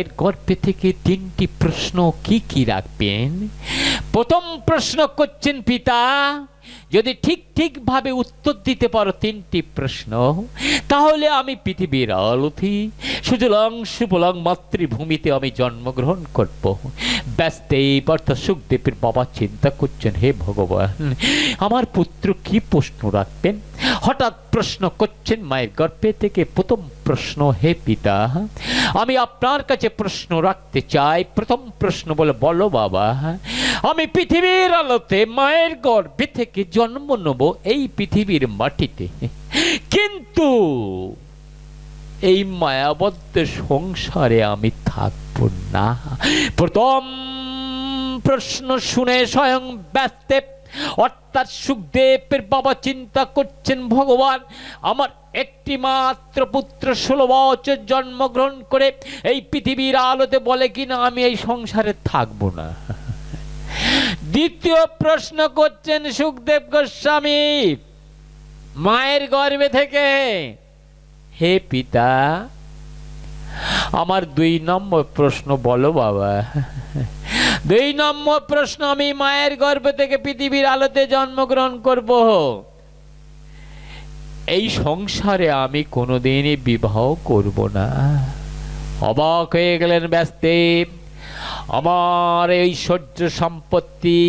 এর থেকে তিনটি প্রশ্ন কি কি রাখবেন? প্রথম প্রশ্ন করছেন পিতা, যদি ঠিক ঠিক ভাবে উত্তর দিতে পারো তিনটি প্রশ্ন, তাহলে আমি পৃথিবীর আলথি সুজলং সুবলং মাতৃভূমিতে আমি জন্মগ্রহণ করব। ব্যস্তেই অর্থাৎ সুখদেবের বাবা চিন্তা করছেন, হে ভগবান, আমার পুত্র কি প্রশ্ন রাখবেন? হঠাৎ প্রশ্ন করছেন, মায়ের গর্ভে থেকে প্রথম প্রশ্ন, হে পিতা, আমি আপনার কাছে প্রশ্ন রাখতে চাই। প্রথম প্রশ্ন বলে, বলো বাবা, আমি পৃথিবীর আলোতে মায়ের গর্ভে থেকে জন্ম নেব এই পৃথিবীর মাটিতে। কিন্তু এই মায়াবদ্ধ সংসারে আমি থাকব না। প্রথম প্রশ্ন শুনে স্বয়ং ব্যস্তে অর্থাৎ সুখদেবের বাবা চিন্তা করছেন, ভগবান, আমার একটি মাত্র পুত্র ষোলো বছর জন্মগ্রহণ করে এই পৃথিবীর আলোতে বলে কিনা আমি এই সংসারে থাকব না? দ্বিতীয় প্রশ্ন করছেন সুখদেব গোস্বামী, মায়ের গর্ভে থেকে, হে পিতা, আমার দুই নম্বর প্রশ্ন বলো বাবা। দুই নম্বর প্রশ্ন, আমি মায়ের গর্ভ থেকে পৃথিবীর আলোতে জন্মগ্রহণ করব। এই সংসারে আমি কোনোদিনই বিবাহ করব না। অবাক হয়ে গেলেন ব্যস্তে আমার এই সহ্য সম্পত্তি,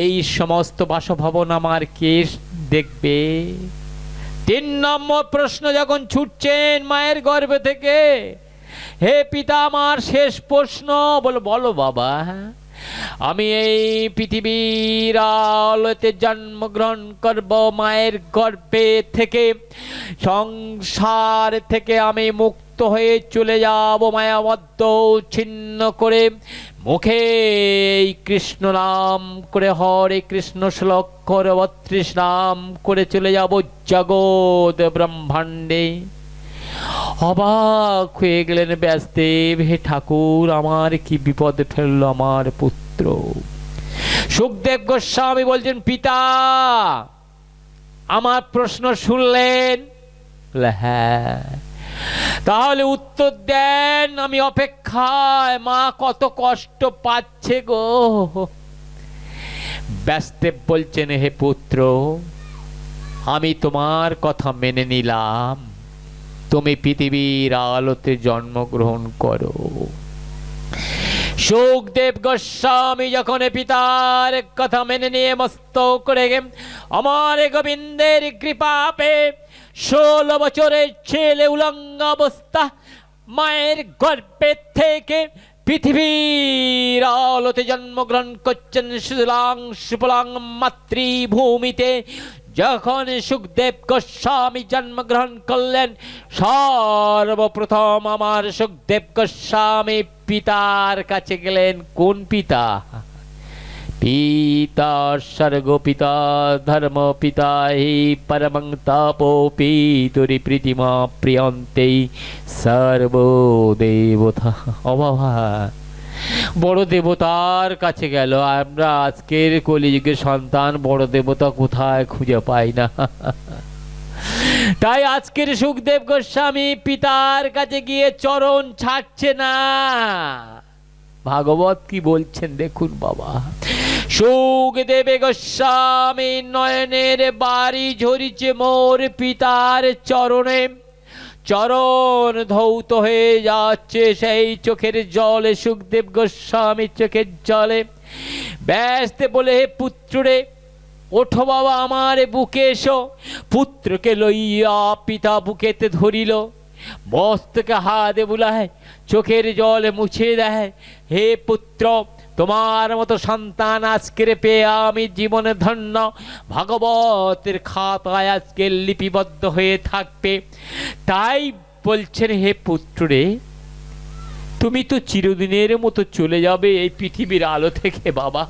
এই সমস্ত বাসভবন আমার কে দেখবে? তিন নম্বর প্রশ্ন, যখন ছুটছেন মায়ের গর্ভে থেকে হে পিতা, আমার শেষ প্রশ্ন। বলো বলো বাবা। আমি এই পৃথিবীর আলোতে জন্মগ্রহণ করব, মায়ের গর্ভে থেকে, সংসার থেকে আমি মুক্ত হয়ে চলে যাব, মায়াবদ্ধ ছিন্ন করে মুখে এই কৃষ্ণ নাম করে, হরে কৃষ্ণ শ্লোক করে বত্রিশ নাম করে চলে যাব জগৎ ব্রহ্মাণ্ডে। অবাক হয়ে গেলেন ব্যাসদেব, হে ঠাকুর, আমার কি বিপদে ফেলল আমার পুত্র? সুখদেব গোস্বামী বলছেন, পিতা, আমার প্রশ্ন শুনলেন? হ্যাঁ। তাহলে উত্তর দেন, আমি অপেক্ষায়, মা কত কষ্ট পাচ্ছে গো। ব্যাসদেব বলছেন, হে পুত্র, আমি তোমার কথা মেনে নিলাম। তুমি পৃথিবীর আলোতে জন্মগ্রহণ করো। সুখদেব গোস্বামী যখন পিতার কথা মেনে নিয়ে মস্ত করে আমার গোবিন্দের কৃপা পেয়ে ষোলো বছরের ছেলে উলঙ্গ অবস্থা মায়ের গর্ভে থেকে পৃথিবীর আলোতে জন্মগ্রহণ করছেন সুলাং সুপলাং মাতৃভূমিতে যখন সুখদেব গোস্বামী জন্মগ্রহণ করলেন, সর্বপ্রথম আমার সুখদেব গোস্বামী পিতার কাছে গেলেন। কোন পিতা? পিতা স্বর্গ, পিতা ধর্ম, পিতা হি পরমং তাপো প্রীতিমা প্রিয়ন্তে সর্বদেবতা। অবাবা বড় দেবতার কাছে গেল। আমরা আজকের কলিযুগের সন্তান, বড় দেবতা কোথায় খুঁজে পাই না। তাই আজকের সুখদেব গোস্বামী পিতার কাছে গিয়ে চরণ ছাড়ছে না। ভাগবত কি বলছেন দেখুন বাবা। সুখদেবে গোস্বামী নয়নের বাড়ি ঝরিছে মোর পিতার চরণে। চরণ ধৌত হয়ে যাচ্ছে সেই চোখের জলে, সুখদেব গোস্বামী চোখের জলে। ব্যস্তে বলে, হে পুত্ররে, ওঠো বাবা আমার বুকে এসো। পুত্রকে লইয়া পিতা বুকেতে ধরিল। মস্তকে হাতে বুলায়, চোখের জল মুছে দেয়। হে পুত্র তোমার মতো সন্তান আজকের পেয়ে আমি জীবনে ধন্য। ভাগবতের খাতায় আজকে লিপিবদ্ধ হয়ে থাকবে। তাই বলছেন, হে পুত্রে, তুমি তো চিরদিনের মতো চলে যাবে এই পৃথিবীর আলো থেকে, বাবা।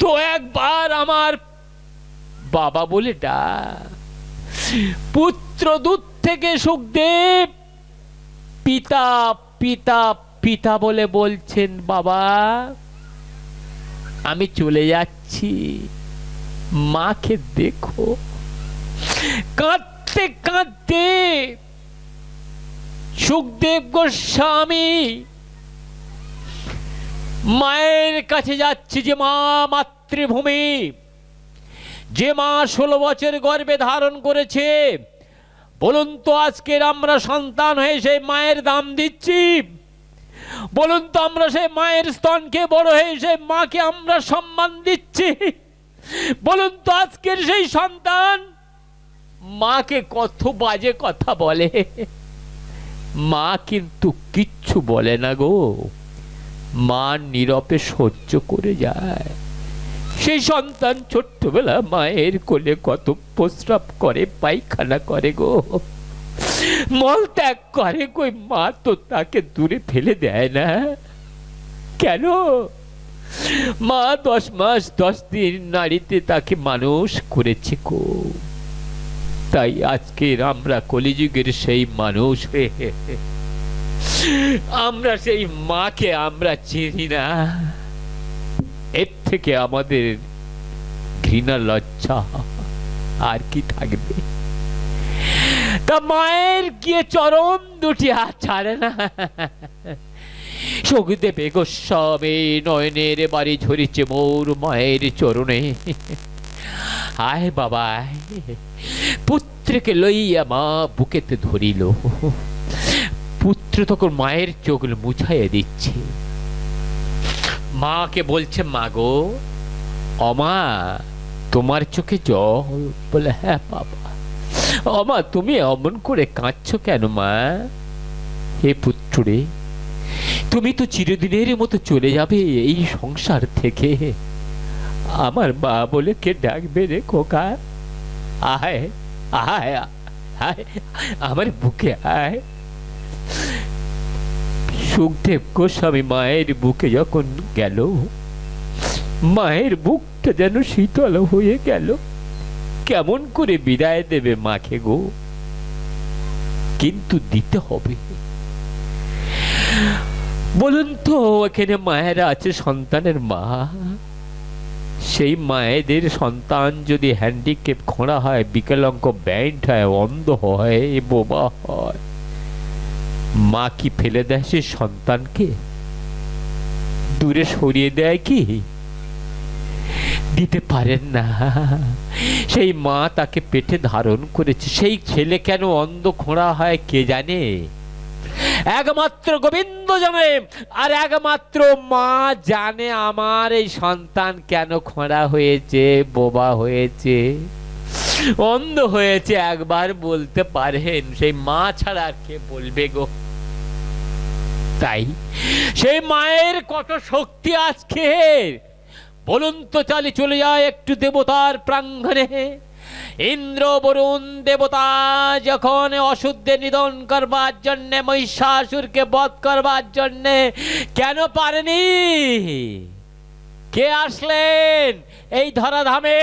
তো একবার আমার বাবা বলে ডা পুত্র দূর থেকে সুখদেব, পিতা পিতা পিতা বলে বলছেন, বাবা, আমি চলে যাচ্ছি। মাকে দেখো। কাঁদতে কাঁদতে সুখদেব গোস্বামী মায়ের কাছে যাচ্ছে যে মা মাতৃভূমি। যে মা ষোলো বছর গর্ভে ধারণ করেছে। বলুন তো আজকের আমরা সন্তান হয়ে সেই মায়ের দাম দিচ্ছি। বলুন তো আমরা সেই মায়ের স্তনকে বড় হয়ে সেই মাকে আমরা সম্মান দিচ্ছি। বলুন তো আজকের সেই সন্তান মাকে কত বাজে কথা বলে। মা কিন্তু কিচ্ছু বলে না গো। মা নীরবে সহ্য করে যায়। সেই সন্তান ছোট্টবেলা মায়ের কোলে কত প্রস্রাব করে, পায়খানা করে গো। মল ত্যাগ করে, কই মা তো তাকে দূরে ফেলে দেয় না। কেন? মা দশ মাস, দশ দিন নারীতে তাকে মানুষ করেছে গো তাই আজকের আমরা কলিযুগের সেই মানুষ আমরা সেই মাকে আমরা চিনি না। এর থেকে আমাদের ঘৃণা, লজ্জা আর কি থাকবে? তা মায়ের গিয়ে চরম দুটি হাত ছাড়ে না সুখদেবে গোস্বামী নয়নের বাড়ি ঝরিছে মোর মায়ের চরণে আয় বাবা পুত্রকে লইয়া মা বুকেতে ধরিল পুত্র তখন মায়ের চোখ মুছাইয়া দিচ্ছে মাকে বলছে মা গো অমা তোমার চোখে জল বলে হ্যাঁ বাবা অমা, তুমি অমন করে কাঁদছো কেন মা? হে পুত্রে, তুমি তো চিরদিনের মতো চলে যাবে এই সংসার থেকে। আমার মা বলে কে ডাকবে রে খোকা। আয় আয়, আমার বুকে আয়। সুখদেব গোস্বামী মায়ের বুকে যখন গেল, মায়ের বুকটা যেন শীতল হয়ে গেল। কেমন করে বিদায় দেবে মাকে গো? কিন্তু দিতে হবে। বলুন তো, এখানে মায়েরা আছে, সন্তানের মা। সেই মায়েদের সন্তান যদি হ্যান্ডিক্যাপ খোঁড়া হয় বিকলাঙ্গ ব্যান্ড হয়, অন্ধ হয় বোবা হয়, মা কি ফেলে দেয় সে সন্তানকে? দূরে সরিয়ে দেয় কি? দিতে পারেন না। সেই মা তাকে পেটে ধারণ করেছে। সেই ছেলে কেন অন্ধ খোঁড়া হয় কে জানে? একমাত্র গোবিন্দ জানে, আর একমাত্র মা জানে আমার এই সন্তান কেন খোঁড়া হয়েছে, বোবা হয়েছে। অন্ধ হয়েছে একবার বলতে পারেন, সেই মা ছাড়া আর কে বলবে গো? তাই সেই মায়ের কত শক্তি আজকে বলুন তো চালি চলে যায় একটু দেবতার প্রাঙ্গণে। ইন্দ্র বরুণ দেবতা যখন অশুদ্ধে নিধন করবার জন্যে, মহিষাসুরকে বধ করবার জন্যে, কেন পারেনি? কে আসলেন এই ধরাধামে?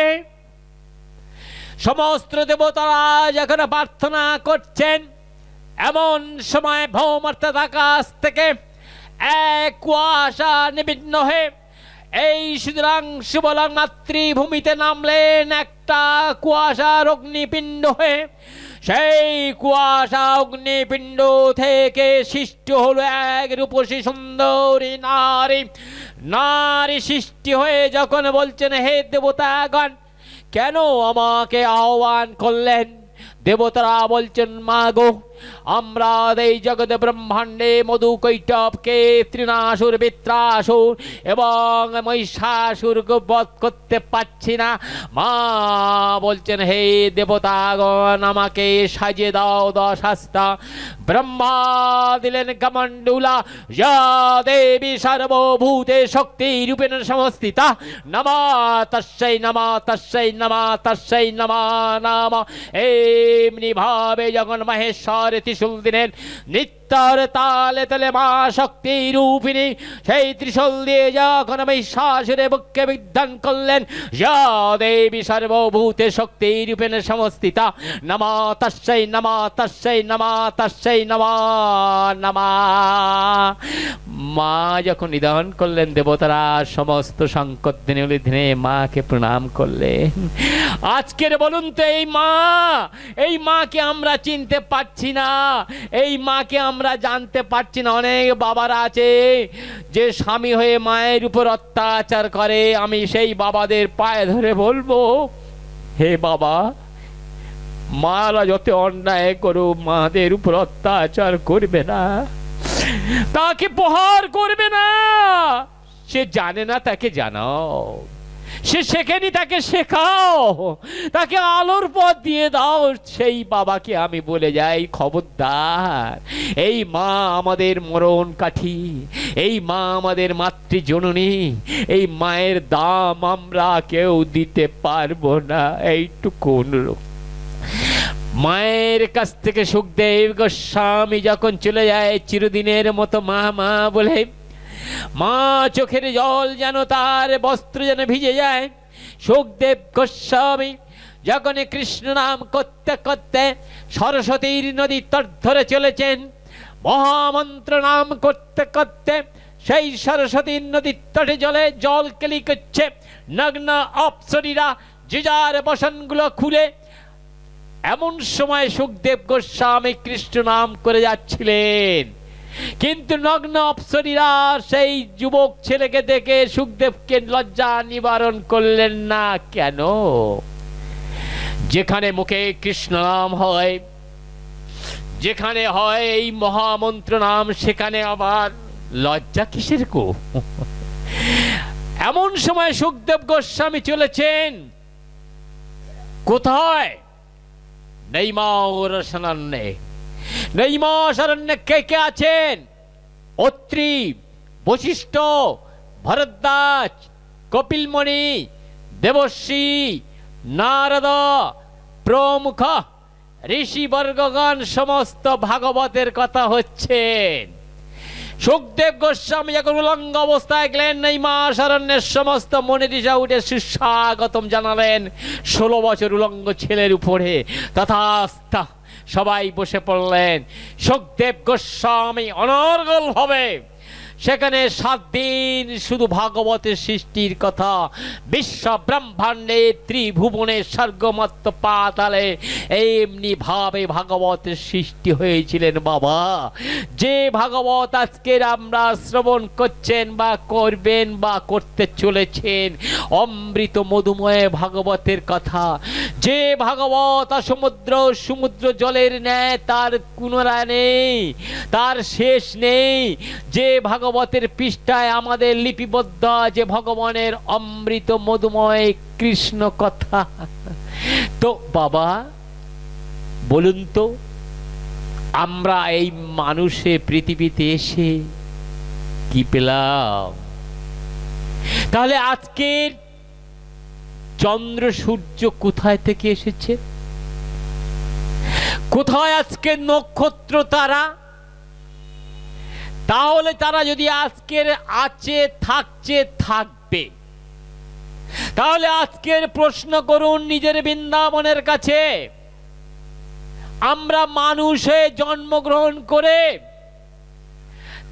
সমস্ত দেবতারা যখন প্রার্থনা করছেন, এমন সময় ভৌমর্থাৎ আকাশ থেকে এক কুয়াশা নিবিন্ন হয়ে এই সুতরাং সুবলং মাতৃভূমিতে নামলেন একটা কুয়াশার অগ্নিপিণ্ড হয়ে, সেই কুয়াশা অগ্নিপিণ্ড থেকে সৃষ্টি হলো এক রূপসী সুন্দরী নারী। নারী সৃষ্টি হয়ে যখন বলছেন, হে দেবতা দেবতাগণ, কেন আমাকে আহ্বান করলেন? দেবতারা বলছেন, মা গো আমরা এই জগৎ ব্রহ্মাণ্ডে মধু কৈটবকে তৃণাসুর বিত্রাসুর এবং মহিষাসুর বধ করতে পারছি না। মা বলছেন, হে দেবতাগণ, আমাকে সাজিয়ে দাও দশ ব্রহ্মা দিলেন কমণ্ডুলা, যা দেবী সর্বভূতে শক্তি রূপেণ সমস্থিতা। নমা তস্যৈ নমা তস্যৈ নমা তস্যৈ, নমা নাম। এমনি ভাবে যখন মহেশ্বর ত্রিশূল দিলেন নিত্যর তালে তালে মা শক্তি রূপিণী, সেই ত্রিশূল দিয়ে যখন মহিষাসুরে বুককে বিধান করলেন, যা দেবী সর্বভূতে শক্তি রূপেণ সমস্থিতা, নমা তস্যৈ নমা তস্যৈ নমা তস্যৈ, নমা নমা। মা যখন নিধন করলেন, দেবতারা সমস্ত সংকট দিনে দিনে মাকে প্রণাম করলেন। আজকের বলুন তো, এই মা, এই মাকে আমরা চিনতে পারছি না, এই মাকে আমরা আমরা জানতে পারছি না, অনেক বাবারা আছে যে স্বামী হয়ে মায়ের উপর অত্যাচার করে। আমি সেই বাবাদের পায়ে ধরে বলব, হে বাবা, মারা যত অন্যায় করো মাদের উপর অত্যাচার করবে না, তাকে প্রহার করবে না। সে জানে না, তাকে জানাও। সে শেখেনি, তাকে শেখাও। তাকে আলোর পথ দিয়ে দাও, সেই বাবাকে আমি বলে যাই, খবরদার। এই মা আমাদের মরণ কাঠি, এই মা আমাদের মাতৃজননী, এই মায়ের দাম আমরা কেউ দিতে পারব না, এইটুকু অনুরোধ। মায়ের কাছ থেকে সুখদেব গোস্বামী যখন চলে যায়, চিরদিনের মতো মা মা বলে মা চোখের জল যেন তার বস্ত্র যেন ভিজে যায়। সুখদেব গোস্বামী, যখন কৃষ্ণ নাম করতে করতে সরস্বতীর নদী তট ধরে চলেছেন, মহামন্ত্র নাম করতে করতে সেই সরস্বতীর নদীর তটে জলে জল কেলি করছে। নগ্ন অপসরীরা যার বসনগুলো খুলে এমন সময় সুখদেব গোস্বামী কৃষ্ণ নাম করে যাচ্ছিলেন। কিন্তু নগ্ন অপসরীরা সেই যুবক ছেলেকে দেখে সুখদেবকে লজ্জা নিবারণ করলেন না কেন? যেখানে মুখে কৃষ্ণ নাম হয়, যেখানে হয় এই মহামন্ত্র নাম, সেখানে আবার লজ্জা কিসের কো এমন সময় সুখদেব গোস্বামী চলেছেন। কোথায়? নৈমারণ্যে নৈমাশরণ্যে কে কে আছেন অত্রি বশিষ্ঠ ভরদ্বাজ কপিলমণি দেবশ্রী নারদ প্রমুখ ঋষিবর্গগণ সমস্ত ভাগবতের কথা হচ্ছেন সুখদেব গোস্বামী যখন উলঙ্গ অবস্থায় গেলেন এই মা শরণ্যের সমস্ত মনে দিশা উঠে সুস্বাগতম জানালেন। ষোলো বছর উলঙ্গ ছেলের উপরে তথাস্থা সবাই বসে পড়লেন। সুখদেব গোস্বামী অনর্গল হবে। সেখানে সাত দিন শুধু ভাগবতের সৃষ্টির কথা। বিশ্ব ব্রহ্মাণ্ডে ত্রিভুবনে স্বর্গমত্ত পাতালে এমনি ভাবে ভাগবতের সৃষ্টি হয়েছিলেন বাবা। যে ভাগবত আজকের আমরা শ্রবণ করছেন বা করবেন বা করতে চলেছেন, অমৃত মধুময় ভাগবতের কথা। যে ভাগবত সমুদ্র সমুদ্র জলের ন্যায় তার কুনরা নেই, তার শেষ নেই। যে ভাগবতের পৃষ্ঠায় আমাদের লিপিবদ্ধ আছে ভগবানের অমৃত মধুময় কৃষ্ণ কথা। তো বাবা, বলুন তো, আমরা এই মানুষে পৃথিবীতে এসে কি পেলাম? তাহলে আজকের চন্দ্র সূর্য কোথায় থেকে এসেছে? কোথায় আজকে নক্ষত্র তারা? তাহলে তারা যদি আজকের আছে, থাকছে, থাকবে। তাহলে আজকের প্রশ্ন করুন নিজের বৃন্দাবনের কাছে। আমরা মানুষ জন্মগ্রহণ করে,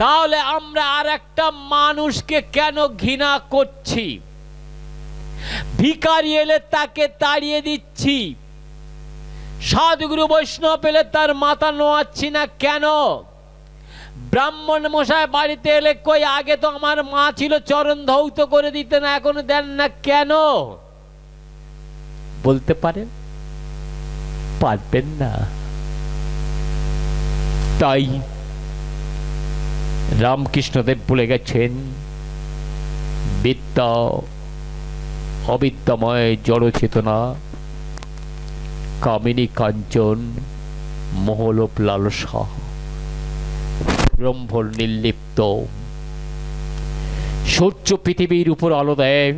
তাহলে আমরা আর একটা মানুষকে কেন ঘৃণা করছি? ভিকারি এলে তাকে তাড়িয়ে দিচ্ছি। সাধুগুরু বৈষ্ণব পেলে তার মাথা নোয়াচ্ছি না কেন? ব্রাহ্মণ মশাই বাড়িতে এলে কই, আগে তো আমার মা ছিল, চরণ ধৌত করে দিতেন এখন দেন না কেন? বলতে পারেন? পারবেন না। তাই রামকৃষ্ণদেব বলে গেছেন। বিদ্যা অবিদ্যাময় জড় চেতনা কামিনী কাঞ্চন, মহলোপ লালসা। ব্রহ্মর নির্লিপ্ত। সূর্য পৃথিবীর উপর আলো দেয়।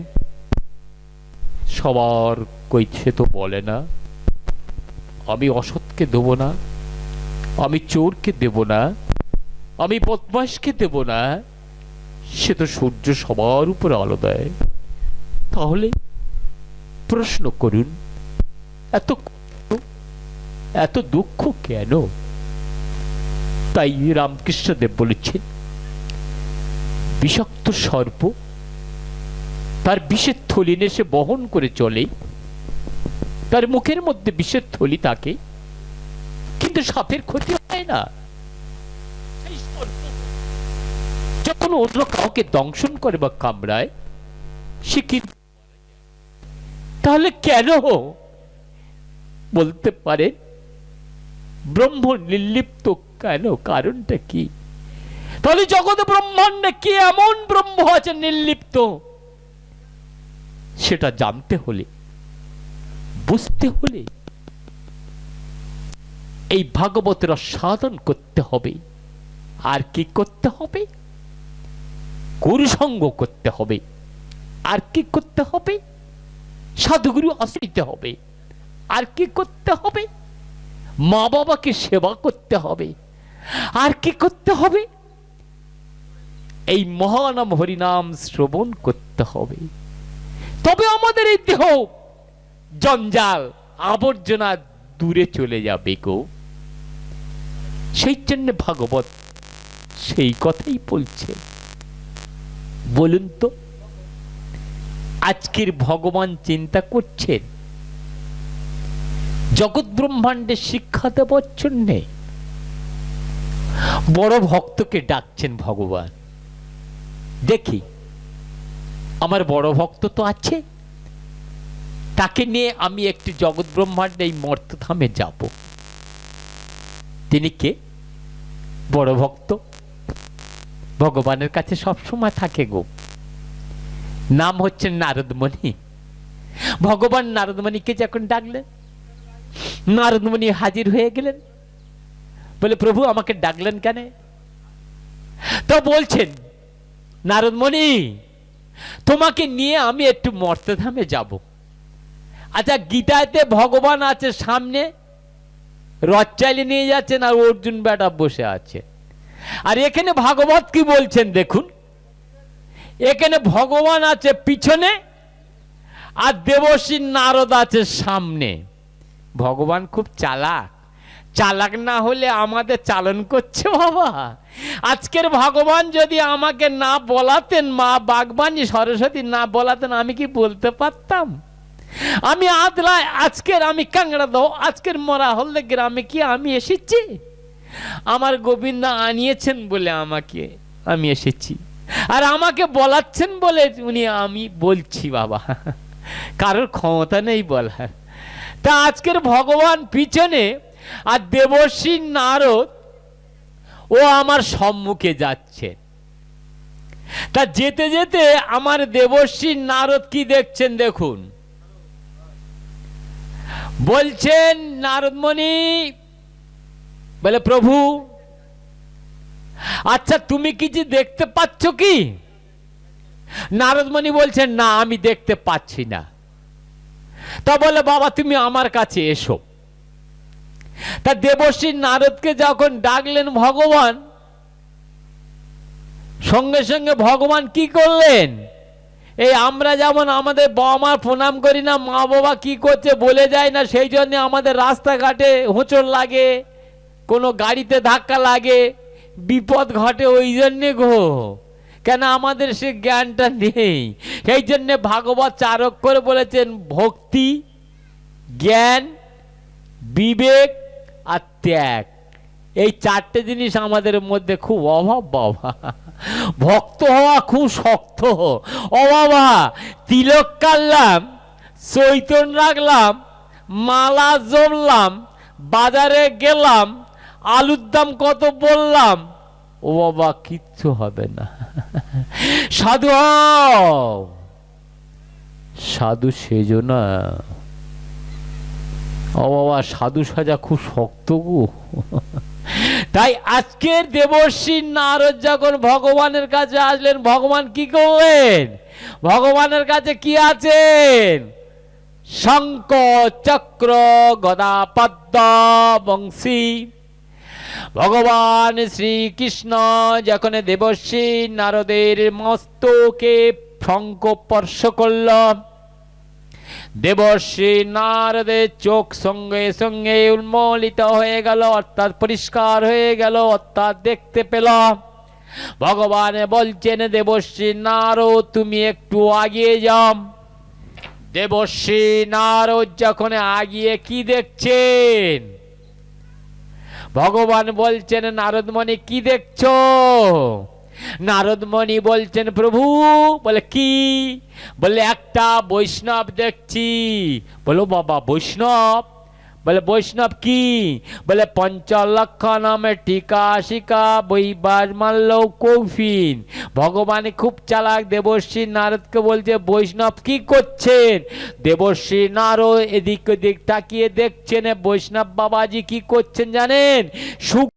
সবার কইছে তো বলে না, আমি অসৎকে দেব না, আমি চোরকে দেব না, আমি বদমাসকে দেব না, সে তো সূর্য সবার উপর আলো দেয়। তাহলে প্রশ্ন করুন, এত এত দুঃখ কেন? তাই রামকৃষ্ণদেব বলেছেন, বিষাক্ত সর্প তার বিষের থলি সে বহন করে চলে, তার মুখের মধ্যে বিষের থলি থাকে, কিন্তু সাপের ক্ষতি হয় না। যখন অন্য কাউকে দংশন করে বা কামড়ায়, সে কিন্তু তাহলে কেন বলতে পারে? ব্রহ্ম নির্লিপ্ত কেন? কারণটা কি? তাহলে জগৎ ব্রহ্মাণ্ডে কি এমন ব্রহ্ম আছে নির্লিপ্ত? সেটা জানতে হলে, বুঝতে হলে এই ভাগবতের সাধন করতে হবে। আর কি করতে হবে? গুরুসঙ্গ করতে হবে। আর কি করতে হবে? সাধুগুরু আশ্রিতে হবে। আর কি করতে হবে? মা বাবাকে সেবা করতে হবে। আর কি করতে হবে? এই মহানাম হরিনাম শ্রবণ করতে হবে। তবে আমাদের এই দেহ জঞ্জাল আবর্জনা দূরে চলে যাবে গো। সেই জন্য ভাগবত সেই কথাই বলছে। বলুন তো, আজকের ভগবান চিন্তা করছেন? জগৎ ব্রহ্মাণ্ডে শিক্ষা দেবার জন্যে বড় ভক্তকে ডাকছেন ভগবান। দেখি, আমার বড় ভক্ত তো আছে। তাকে নিয়ে আমি একটি জগৎ ব্রহ্মাণ্ডে এই মর্তধামে যাব। তিনি কে? বড় ভক্ত। ভগবানের কাছে সবসময় থাকে গো। নাম হচ্ছে নারদমণি। ভগবান নারদমণিকে যখন ডাকলেন, নারদমণি হাজির হয়ে গেলেন। বলে, প্রভু, আমাকে ডাকলেন কেন? তো বলছেন নারদমণি তোমাকে নিয়ে আমি একটু মর্তধামে যাব। আচ্ছা গীতাতে ভগবান আছে সামনে রথ চাইলে নিয়ে যাচ্ছেন আর অর্জুন বেটা বসে আছে। আর এখানে ভাগবত কি বলছেন দেখুন, এখানে ভগবান আছে পিছনে আর দেবশ্রী নারদ আছে সামনে। ভগবান খুব চালাক। চালাক না হলে আমাদের চালন করছে বাবা। আজকের ভগবান যদি আমাকে না বলাতেন, মা বাগবানী সরস্বতী না বলাতেন, আমি কি বলতে পারতাম? আমি আদলায়, আজকের আমি কাংড়া দাও, আজকের মরা হলদে গ্রামে কি আমি এসেছি? আমার গোবিন্দ আনিয়েছেন বলে আমাকে আমি এসেছি। আর আমাকে বলাচ্ছেন বলে উনি আমি বলছি বাবা। কারোর ক্ষমতা নেই বলার। তা আজকের ভগবান পিছনে আর দেবশ্রী নারদ, ও আমার সম্মুখে যাচ্ছে। তা যেতে যেতে আমার দেবশ্রী নারদ কি দেখছেন দেখুন। বলছেন, নারদমণি, বলে, প্রভু আচ্ছা তুমি কিছু দেখতে পাচ্ছ কি? নারদমণি বলছেন, না, আমি দেখতে পাচ্ছি না। তা বলে, বাবা, তুমি আমার কাছে এসো। তা দেবশ্রী নারদকে যখন ডাকলেন, ভগবান, সঙ্গে সঙ্গে ভগবান কি করলেন? এই আমরা যেমন আমাদের বাবা মা প্রণাম করি না মা বাবা কি করছে বলে যায় না, সেই জন্য আমাদের রাস্তাঘাটে হোঁচট লাগে, কোনো গাড়িতে ধাক্কা লাগে, বিপদ ঘটে ওই জন্যে গো। কেন আমাদের সে জ্ঞানটা নেই। সেই জন্যে ভাগবত চারক করে বলেছেন, ভক্তি, জ্ঞান, বিবেক আর ত্যাগ। এই চারটে জিনিস আমাদের মধ্যে খুব অভাব বাবা। ভক্ত হওয়া খুব শক্ত। ও বাবা তিলক কাটলাম, চৈতন রাখলাম, মালা জমলাম, বাজারে গেলাম, আলুর দাম কত বললাম। ও বাবা, কিচ্ছু হবে না। সাধু। সাধু সেজো না। ও বাবা, সাধু সাজা খুব শক্ত গো। তাই আজকের দেবর্ষী নারদ যখন ভগবানের কাছে আসলেন, ভগবান কি করলেন? ভগবানের কাছে কি আছেন? শঙ্ক চক্র, গদা, পদ্ম, বংশী। ভগবান শ্রীকৃষ্ণ যখন দেবর্ষী নারদের মস্তকে শঙ্ক স্পর্শ করল দেবর্ষী নারদের চোখ সঙ্গে সঙ্গে উন্মোলিত হয়ে গেল, অর্থাৎ পরিষ্কার হয়ে গেল, অর্থাৎ দেখতে পেল ভগবান বলছেন দেবশ্রী নারদ, তুমি একটু আগিয়ে যাও। দেবশ্রী নারদ যখন আগিয়ে কি দেখছেন? ভগবান বলছেন নারদমণি কি দেখছ? নারদমণি বলছেন, প্রভু, বলে কি? বলে, একটা বৈষ্ণব দেখছি। বলো, বাবা, বৈষ্ণব? বলে, বৈষ্ণব কি? বলে, পঞ্চলক্ষ নামে টিকা শিকা বৈবাস মাল্য কৌফিন। ভগবান খুব চালাক দেবশ্রী নারদকে বলছে, বৈষ্ণব কি করছেন? দেবশ্রী নারদ এদিক ওদিক তাকিয়ে দেখছেন, বৈষ্ণব বাবাজি কি করছেন জানেন? সুখ